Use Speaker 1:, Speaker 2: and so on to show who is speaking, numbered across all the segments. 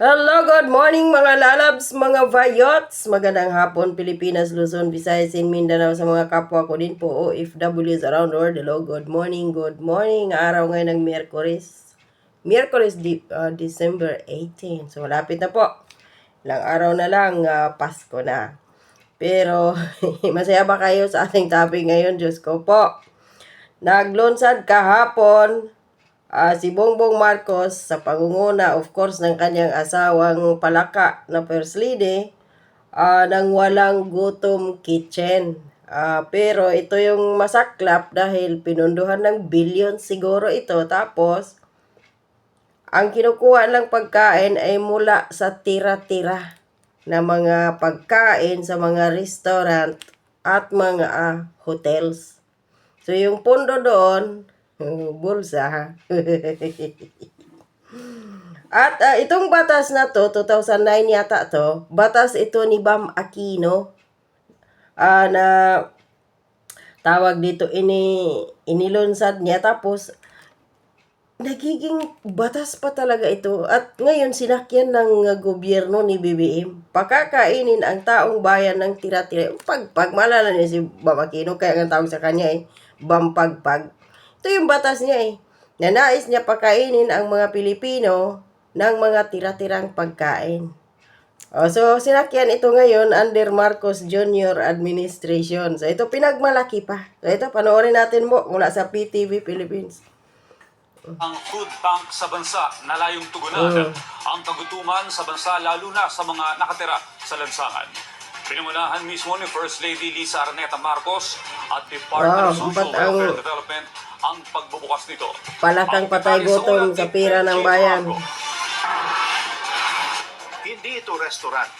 Speaker 1: Hello, good morning mga lalabs, mga vayots. Magandang hapon, Pilipinas, Luzon, Visayas, and Mindanao sa mga kapwa ko din po, OFWs around the world. Hello, good morning, good morning. Araw ngayon ng Miyerkules. Miyerkules, di, ah, December 18. So, malapit na po. Ilang araw na lang, ah, Pasko na. Pero, masaya ba kayo sa ating topic ngayon? Diyos ko po. Naglunsad kahapon ah, si Bongbong Marcos sa pangunguna, of course, ng kanyang asawang palaka na First Lady, ah, ng walang gutom kitchen. Ah, pero ito yung masaklap dahil pinunduhan ng billion siguro ito. Tapos, ang kinukuha ng pagkain ay mula sa tira-tira na mga pagkain sa mga restaurant at mga ah, hotels. So, yung pondo doon, bulsa. At ah, itong batas na to, 2009 yata to, batas ito ni Bam Aquino ah, na tawag dito ini inilunsad niya. Tapos nagiging batas pa talaga ito. At ngayon sinakyan ng uh, gobyerno ni BBM pakakainin ang taong bayan ng tira-tira. Pagpag malala niya si Bamakino kaya ang tawag sa kanya eh bampagpag ito yung batas niya eh na nais niya pakainin ang mga Pilipino ng mga tira-tirang pagkain Oh, so, sinakyan ito ngayon under Marcos Jr. Administration. So, ito pinagmalaki pa. So, ito, panoorin natin mo mula sa PTV Philippines.
Speaker 2: ang food bank sa bansa na layong tugunan
Speaker 1: Mm.
Speaker 2: ang kagutuman sa bansa lalo na sa mga nakatira sa lansangan. Pinangunahan mismo ni First Lady Lisa Araneta Marcos at
Speaker 1: Wow,
Speaker 2: Department of Social Welfare Development ang pagbubukas nito.
Speaker 1: Palakang
Speaker 2: Ang
Speaker 1: patay
Speaker 2: sa
Speaker 1: gutom sa pira ng bayan.
Speaker 3: Hindi ito restaurant,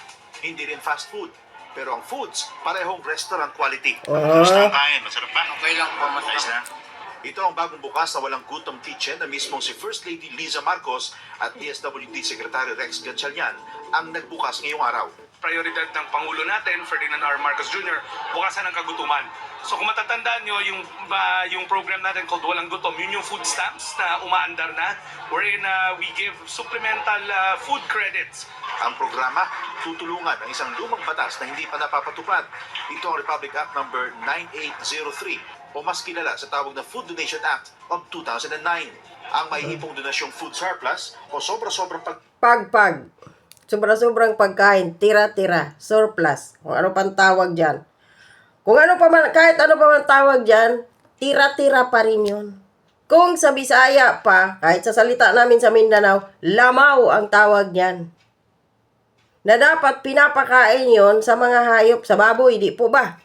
Speaker 3: hindi rin fast food. Pero ang foods, parehong restaurant quality.
Speaker 1: Oh.
Speaker 3: kain? Masarap ba? Okay lang po, masarap. Ito ang bagong bukas na walang gutom kitchen na mismong si First Lady Liza Marcos at DSWD Secretary Rex Gatchalian ang nagbukas ngayong araw.
Speaker 4: Prioridad ng Pangulo natin, Ferdinand R. Marcos Jr., bukasan ng kagutuman. So kung matatandaan nyo, yung, ba, yung program natin called Walang Gutom, yun yung food stamps na umaandar na, wherein uh, we give supplemental uh, food credits
Speaker 3: Ang programa, tutulungan ang isang lumang batas na hindi pa napapatupad. Ito ang Republic Act number 9803 o mas kilala sa tawag na Food Donation Act of 2009. Ang maihipong donasyong food surplus o sobra-sobrang pag
Speaker 1: Pagpag. Sobra-sobrang pagkain. Tira-tira. Surplus. Kung ano pang tawag dyan. Kung ano pa man, kahit ano pa man tawag dyan, tira-tira pa rin yun. Kung sa Bisaya pa, kahit sa salita namin sa Mindanao, lamaw ang tawag niyan. Na dapat pinapakain yon sa mga hayop, sa baboy, di po ba?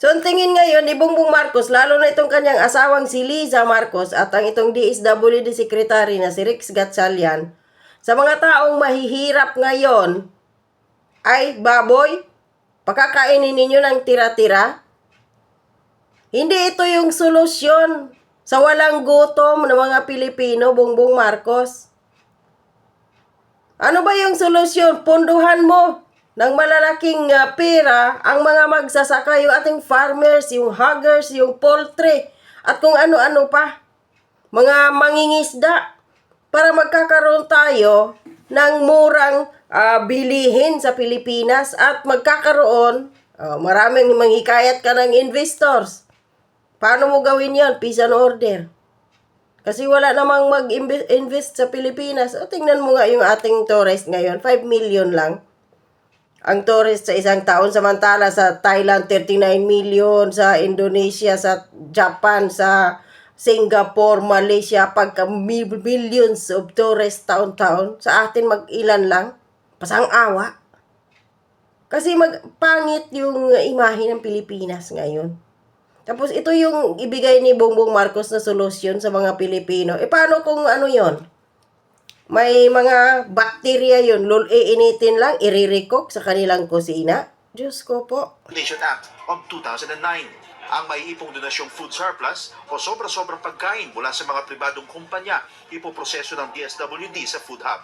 Speaker 1: So, ang tingin ngayon ni Bongbong Marcos, lalo na itong kanyang asawang si Liza Marcos at ang itong DSWD Secretary na si Rex Gatchalian, sa mga taong mahihirap ngayon, ay baboy, pakakainin ninyo ng tira-tira? Hindi ito yung solusyon sa walang gutom ng mga Pilipino, Bongbong Marcos. Ano ba yung solusyon? Punduhan mo ng malalaking uh, pera ang mga magsasaka, yung ating farmers, yung huggers, yung poultry, at kung ano-ano pa. Mga mangingisda para magkakaroon tayo ng murang ah, bilihin sa Pilipinas at magkakaroon, ah, maraming manghikayat ka ng investors. Paano mo gawin yan? Peace and order. Kasi wala namang mag-invest sa Pilipinas. O, tingnan mo nga yung ating tourist ngayon, 5 million lang. Ang tourist sa isang taon, samantala sa Thailand, 39 million, sa Indonesia, sa Japan, sa Singapore, Malaysia, pagka mil- millions of tourists taon-taon, sa atin mag-ilan lang, pasang awa. Kasi magpangit yung imahe ng Pilipinas ngayon. Tapos ito yung ibigay ni Bongbong Marcos na solusyon sa mga Pilipino. E paano kung ano yon? May mga bakterya yun. Lul, iinitin lang, iririkok sa kanilang kusina. Diyos ko po.
Speaker 3: Donation Act of 2009. Ang maiipong donasyong food surplus o sobra-sobrang pagkain mula sa mga pribadong kumpanya ipoproseso ng DSWD sa Food Hub.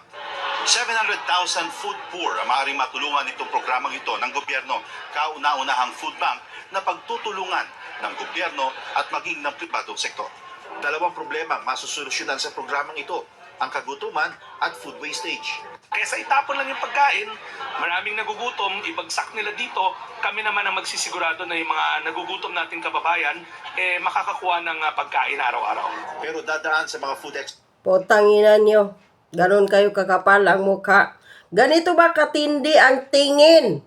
Speaker 3: 700,000 food poor ang maaaring matulungan itong programang ito ng gobyerno, kauna-unahang food bank na pagtutulungan ng gobyerno at maging ng pribadong sektor. Dalawang problema ang masusolusyonan sa programang ito. Ang kagutuman at food wastage.
Speaker 4: Kesa itapon lang yung pagkain, maraming nagugutom, ibagsak nila dito, kami naman ang magsisigurado na yung mga nagugutom nating kababayan, eh makakakuha ng ah, pagkain araw-araw.
Speaker 3: Pero dadaan sa mga food ex
Speaker 1: Potang ina nyo. Ganon kayo kakapal ang mukha. Ganito ba katindi ang tingin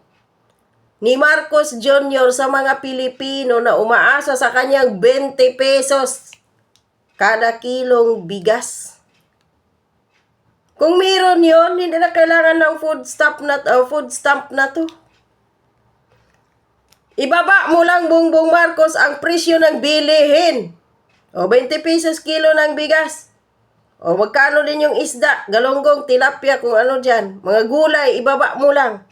Speaker 1: ni Marcos Jr. sa mga Pilipino na umaasa sa kanyang 20 pesos kada kilong bigas? Kung meron yon, hindi na kailangan ng food stamp na, uh, food stamp na to. Ibaba mo lang, Bongbong Marcos, ang presyo ng bilihin. O, 20 pesos kilo ng bigas. O, magkano din yung isda, galonggong, tilapia, kung ano dyan. Mga gulay, ibaba mo lang.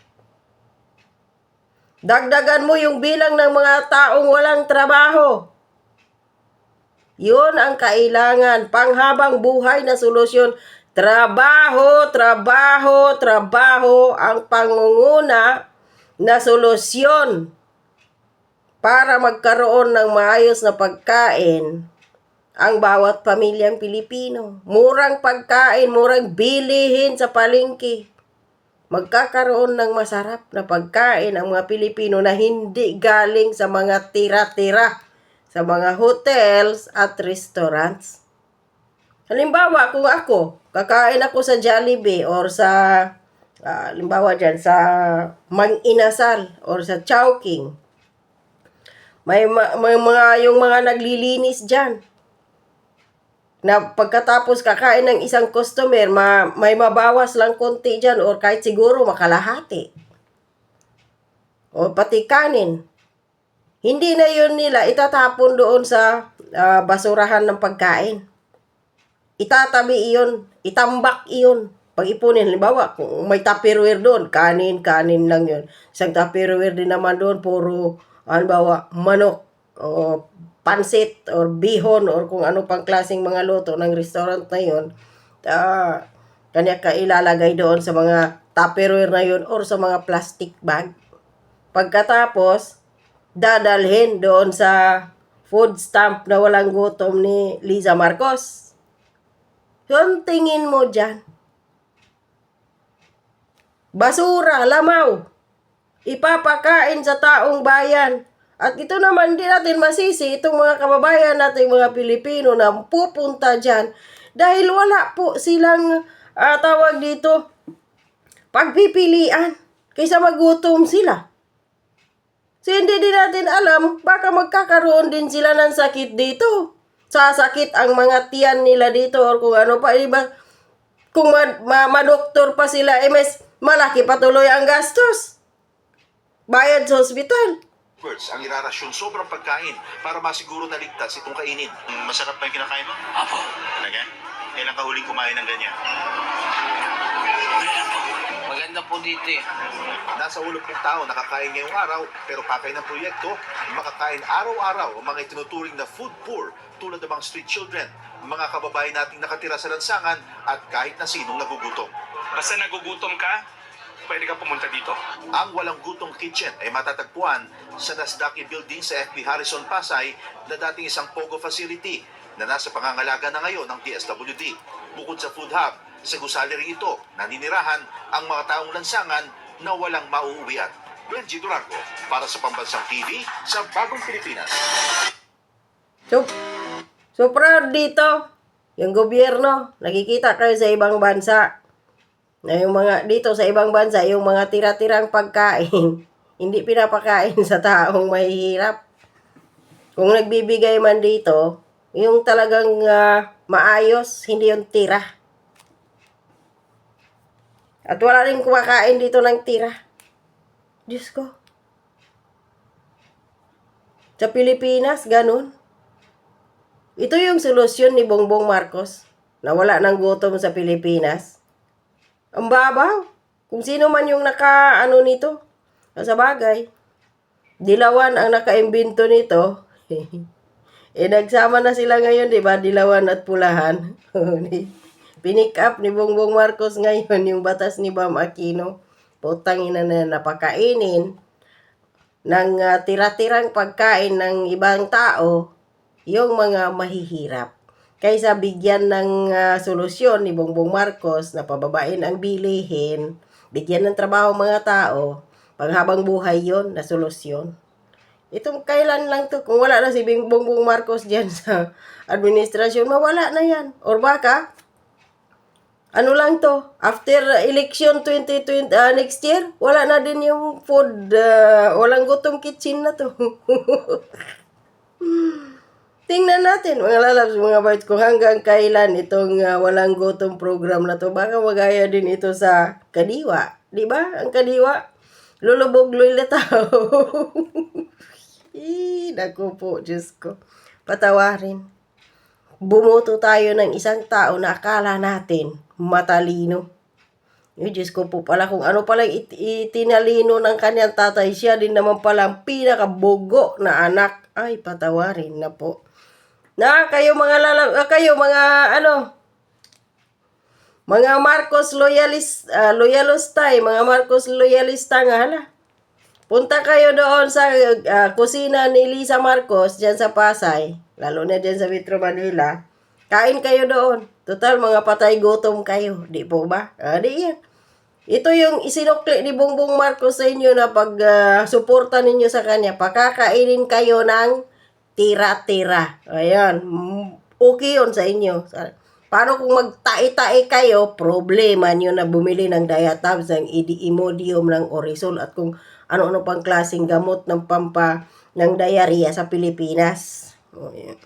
Speaker 1: Dagdagan mo yung bilang ng mga taong walang trabaho. Yun ang kailangan. Panghabang buhay na solusyon. Trabaho, trabaho, trabaho ang pangunguna na solusyon para magkaroon ng maayos na pagkain ang bawat pamilyang Pilipino. Murang pagkain, murang bilihin sa palengke. Magkakaroon ng masarap na pagkain ang mga Pilipino na hindi galing sa mga tira-tira sa mga hotels at restaurants. Halimbawa, kung ako, kakain ako sa Jollibee or sa, ah, halimbawa dyan, sa Mang Inasal or sa Chowking, may, ma- may mga, yung mga naglilinis dyan, na pagkatapos kakain ng isang customer, ma, may mabawas lang konti dyan or kahit siguro makalahati. O pati kanin. Hindi na yun nila itatapon doon sa ah, basurahan ng pagkain. Itatabi iyon, itambak iyon. Pag ipunin, halimbawa, kung may tupperware doon, kanin, kanin lang yun. Isang tupperware din naman doon, puro, halimbawa, manok, o pansit, or bihon, or kung ano pang klaseng mga luto ng restaurant na yun, ah, kanya ka ilalagay doon sa mga tupperware na yun, or sa mga plastic bag. Pagkatapos, dadalhin doon sa food stamp na walang gutom ni Liza Marcos. Yun tingin mo dyan. Basura, lamaw. Ipapakain sa taong bayan. At ito naman din natin masisi itong mga kababayan nating mga Pilipino na pupunta dyan dahil wala po silang ah, tawag dito pagpipilian kaysa magutom sila. So, hindi din natin alam, baka magkakaroon din sila ng sakit dito. Sasakit ang mga tiyan nila dito or kung ano pa, iba. Kung ma- ma- madoktor pa sila, eh, mas malaki pa tuloy ang gastos. Bayad sa ospital.
Speaker 3: experts ang irarasyon sobrang pagkain para masiguro na ligtas itong kainin. Masarap ba yung kinakain mo?
Speaker 2: Apo.
Speaker 3: Talaga? Kailan ka huling kumain ng ganyan?
Speaker 5: Maganda po dito eh.
Speaker 3: Nasa ulo pong tao nakakain ngayong araw pero pakay ng proyekto, makakain araw-araw ang mga itinuturing na food poor tulad ng mga street children, mga kababayan nating nakatira sa lansangan at kahit na sinong nagugutom.
Speaker 4: Basta nagugutom ka, pwede ka pumunta dito.
Speaker 3: Ang Walang Gutong Kitchen ay matatagpuan sa Nasdaqi Building sa FB Harrison Pasay na dating isang POGO facility na nasa pangangalaga na ngayon ng DSWD. Bukod sa food hub, sa gusali rin ito naninirahan ang mga taong lansangan na walang mauuwian. Benji Durango para sa Pambansang TV sa Bagong Pilipinas.
Speaker 1: So, so proud dito. Yung gobyerno, nakikita kayo sa ibang bansa. Na yung mga, dito sa ibang bansa, yung mga tira-tirang pagkain, hindi pinapakain sa taong mahihirap. Kung nagbibigay man dito, yung talagang ah, maayos, hindi yung tira. At wala rin kumakain dito ng tira. Diyos ko. Sa Pilipinas, ganun. Ito yung solusyon ni Bongbong Marcos na wala ng gutom sa Pilipinas. Ang babaw. Kung sino man yung naka ano nito. Sa bagay. Dilawan ang nakaimbento nito. eh nagsama na sila ngayon, 'di ba? Dilawan at pulahan. Pinick up ni Bongbong Marcos ngayon yung batas ni Bam Aquino. Putang ina na napakainin ng ah, tira-tirang pagkain ng ibang tao yung mga mahihirap. kaysa bigyan ng ah, solusyon ni Bongbong Marcos na pababain ang bilihin, bigyan ng trabaho mga tao, panghabang buhay yon na solusyon. Itong kailan lang to, kung wala na si Bongbong Marcos dyan sa administrasyon, mawala na yan. Or baka, ano lang to, after election 2020, ah, next year, wala na din yung food, ah, walang gutom kitchen na to. Tingnan natin, mga lalabs, mga bites, kung hanggang kailan itong ah, walang gutom program na to. Baka magaya din ito sa kadiwa. Di ba? Ang kadiwa, lulubog lulitaw. Eh, naku po, Diyos ko. Patawarin. Bumoto tayo ng isang tao na akala natin matalino. Yung Diyos ko po pala kung ano pala it- itinalino ng kanyang tatay, siya din naman pala ang pinakabugo na anak. Ay, patawarin na po. Na, kayo mga lala, ah, kayo mga ano, mga Marcos loyalist, uh, loyalistay, mga Marcos loyalista nga hala. Punta kayo doon sa ah, kusina ni Lisa Marcos dyan sa Pasay, lalo na dyan sa Metro Manila. Kain kayo doon. Total, mga patay gutom kayo. Di po ba? Ah, di yan. Ito yung isinukli ni Bongbong Marcos sa inyo na pag ah, suporta ninyo sa kanya. Pakakainin kayo ng tira-tira. Ayan. Okay yun sa inyo. Paano kung magtae-tae kayo, problema nyo na bumili ng diatabs, ng imodium, ng orisol, at kung ano-ano pang klaseng gamot ng pampa ng diarrhea sa Pilipinas. O, yan.